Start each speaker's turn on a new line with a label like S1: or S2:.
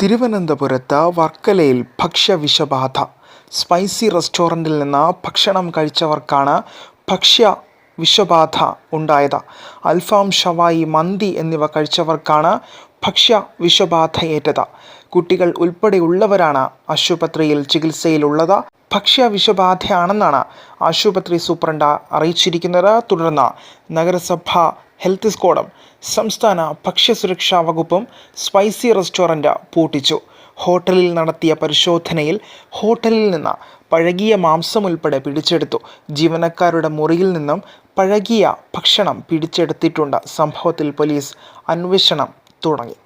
S1: തിരുവനന്തപുരത്ത് വർക്കലയിൽ ഭക്ഷ്യവിഷബാധ. സ്പൈസി റെസ്റ്റോറന്റിൽ നിന്ന് ഭക്ഷണം കഴിച്ചവർക്കാണ് ഭക്ഷ്യ വിഷബാധ ഉണ്ടായത്. അൽഫാം ഷവായി മന്തി എന്നിവ കഴിച്ചവർക്കാണ് ഭക്ഷ്യ വിഷബാധയേറ്റത്. കുട്ടികൾ ഉൾപ്പെടെയുള്ളവരാണ് ആശുപത്രിയിൽ ചികിത്സയിലുള്ളത്. ഭക്ഷ്യ വിഷബാധയാണെന്നാണ് ആശുപത്രി സൂപ്രണ്ട് അറിയിച്ചിരിക്കുന്നത്. തുടർന്ന് നഗരസഭ ഹെൽത്ത് സ്ക്വാഡും സംസ്ഥാന ഭക്ഷ്യസുരക്ഷാ വകുപ്പും സ്പൈസി റെസ്റ്റോറന്റ് പൂട്ടിച്ചു. ഹോട്ടലിൽ നടത്തിയ പരിശോധനയിൽ ഹോട്ടലിൽ നിന്ന് പഴകിയ മാംസം ഉൾപ്പെടെ പിടിച്ചെടുത്തു. ജീവനക്കാരുടെ മുറിയിൽ നിന്നും പഴകിയ ഭക്ഷണം പിടിച്ചെടുത്തിട്ടുണ്ട്. സംഭവത്തിൽ പോലീസ് അന്വേഷണം തുടങ്ങി.